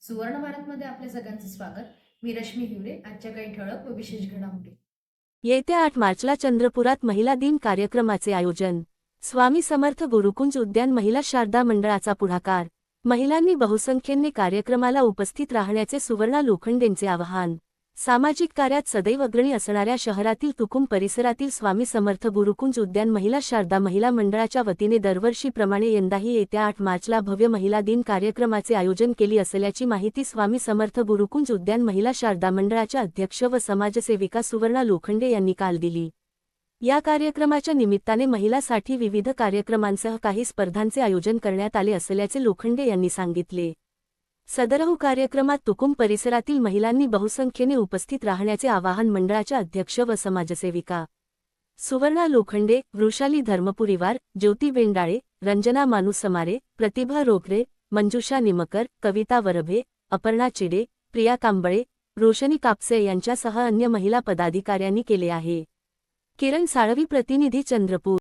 सुवर्ण भारतमध्ये आपल्या सगळ्यांचं स्वागत. मी रश्मी हिवरे आजच्या काही ठळक व विशेष घडामोडी. येत्या आठ मार्चला चंद्रपुरात महिला दिन कार्यक्रमाचे आयोजन. स्वामी समर्थ गुरुकुंज उद्यान महिला शारदा मंडळाचा पुढाकार. महिलांनी बहुसंख्येने कार्यक्रमाला उपस्थित राहण्याचे सुवर्णा लोखंडेंचे आवाहन. सामाजिक कार्यात सदैव अग्रणी असणाऱ्या शहरातील तुकुम परिसरातील स्वामी समर्थ गुरुकुंज उद्यान महिला शारदा महिला मंडळाच्या वतीने दरवर्षीप्रमाणे यंदाही येत्या आठ मार्चला भव्य महिला दिन कार्यक्रमाचे आयोजन केली असल्याची माहिती स्वामी समर्थ गुरुकुंज उद्यान महिला शारदा मंडळाच्या अध्यक्ष व समाजसेविका सुवर्णा लोखंडे यांनी काल दिली. या कार्यक्रमाच्या निमित्ताने महिलासाठी विविध कार्यक्रमांसह काही स्पर्धांचे आयोजन करण्यात आले असल्याचे लोखंडे यांनी सांगितले. सदरहू कार्यक्रमात तुकुम परिसरातील महिलांनी बहुसंख्येने उपस्थित राहण्याचे आवाहन मंडळाच्या अध्यक्ष व समाजसेविका सुवर्णा लोखंडे वृषाली धर्मपुरीवार ज्योती बेंडाळे रंजना मानुसमारे प्रतिभा रोकरे मंजुषा निमकर कविता वरभे अपर्णा चिडे प्रिया कांबळे रोशनी कापसे यांच्यासह अन्य महिला पदाधिकाऱ्यांनी केले आहे. किरण साळवी प्रतिनिधी चंद्रपूर